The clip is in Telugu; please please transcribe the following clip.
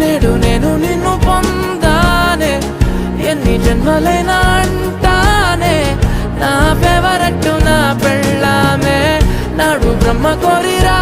నేడు నేను నిన్ను పొందానే ఎన్ని జన్మలైనా అంటానే నా ఫేవరెట్ నా పెళ్ళామే నాడు బ్రహ్మ కోరిరా